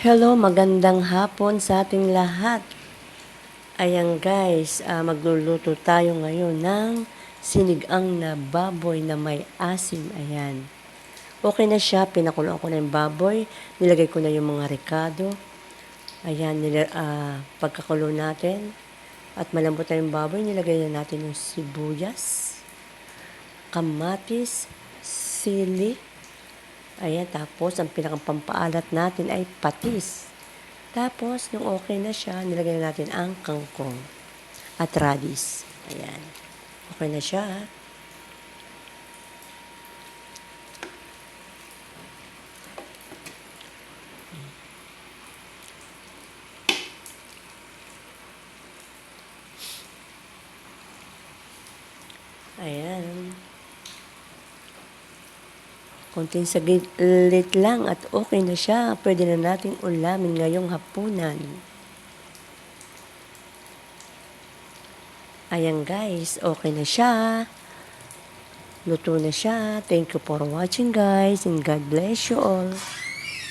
Hello, magandang hapon sa ating lahat. Ayan guys, ah, magluluto tayo ngayon ng sinigang na baboy na may asim. Ayan. Okay na siya, pinakuloan ko na yung baboy, nilagay ko na yung mga rekado. Ayan, nila, ah, pagkakulo natin. At malambot na yung baboy, nilagay na natin yung sibuyas, kamatis, sili, Ayan, tapos ang pinakapampaalat natin ay patis. Tapos, nung okay na siya, nilagay na natin ang kangkong at radis. Ayan. Okay na siya. ah. Ayan. Konting saglit lang at okay na siya. Pwede na nating ulamin ngayong hapunan. Ayan guys, okay na siya. Luto na siya. Thank you for watching guys and God bless you all.